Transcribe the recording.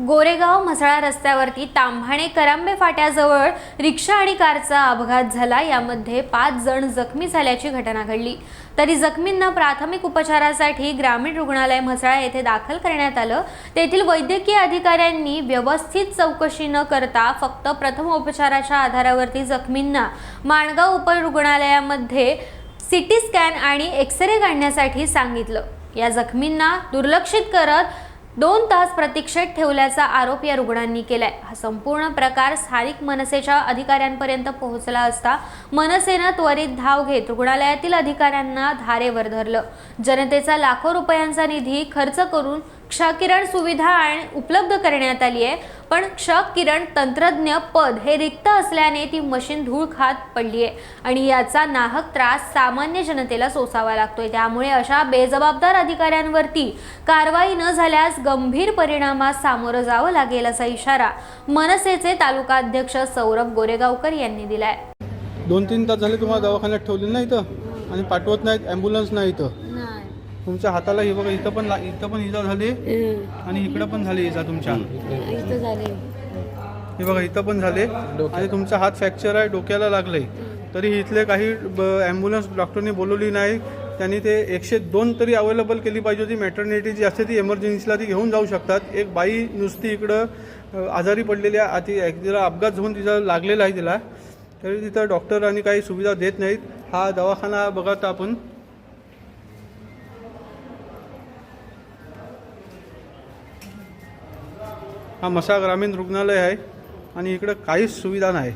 गोरेगाव म्हसळा रस्त्यावरती तांभाणे करांबे फाट्याजवळ रिक्षा आणि कारचा अपघात झाला. यामध्ये पाच जण जखमी झाल्याची घटना घडली. तरी जखमींना प्राथमिक उपचारासाठी ग्रामीण रुग्णालय म्हसळा येथे दाखल करण्यात आलं. तेथील वैद्यकीय अधिकाऱ्यांनी व्यवस्थित चौकशी न करता फक्त प्रथम उपचाराच्या आधारावरती जखमींना माणगाव उपरुग्णालयामध्ये सिटी स्कॅन आणि एक्सरे काढण्यासाठी सांगितलं. या जखमींना दुर्लक्षित करत दोन तास प्रतीक्षेत ठेवल्याचा आरोप या रुग्णांनी केलाय. हा संपूर्ण प्रकार स्थानिक मनसेच्या अधिकाऱ्यांपर्यंत पोहोचला असता मनसेनं त्वरित धाव घेत रुग्णालयातील अधिकाऱ्यांना धारेवर धरलं. जनतेचा लाखो रुपयांचा निधी खर्च करून क्षकिरण सुविधा आणि उपलब्ध करण्यात आली आहे. पण क्षकिरण तंत्रज्ञ पद हे रिक्त असल्याने ती मशीन धूळ खात पडली आहे. आणि याचा नाहक त्रास सामान्य जनतेला सोसावा लागतोय. त्यामुळे अशा बेजबाबदार अधिकाऱ्यांवरती कारवाई न झाल्यास गंभीर परिणामास सामोरं जावं लागेल असा इशारा मनसेचे तालुका अध्यक्ष सौरभ गोरेगावकर यांनी दिलाय. दोन तीन तास झाले तुम्हाला दवाखान्यात ठेवले नाही इथं आणि पाठवत नाहीत ॲम्ब्युलन्स नाही इथं. नाही तुमच्या हाताला हे बघा इथं पण ला- इथं पण इजा झाली. आणि इकडं पण झाली इजा तुमच्या. इथं झाले. हे बघा इथं पण झाले. आणि तुमचा हात फ्रॅक्चर आहे डोक्याला लागलंय तरी इथले काही ॲम्ब्युलन्स डॉक्टरने बोलवली नाही. त्यांनी ते एकशे दोन तरी अवेलेबल केली पाहिजे होती. मॅटर्निटी जी असते ती एमर्जन्सीला ती घेऊन जाऊ शकतात. एक बाई नुसती इकडं अ, आजारी पडलेली आहे. ती तिला अपघात होऊन तिचा लागलेला आहे तिला. तरी तिथं डॉक्टर आणि काही सुविधा देत नाहीत. हा दवाखाना बघत आपण. हा मसा ग्रामीण रुग्णालय आहे आणि इकडं काहीच सुविधा नाही.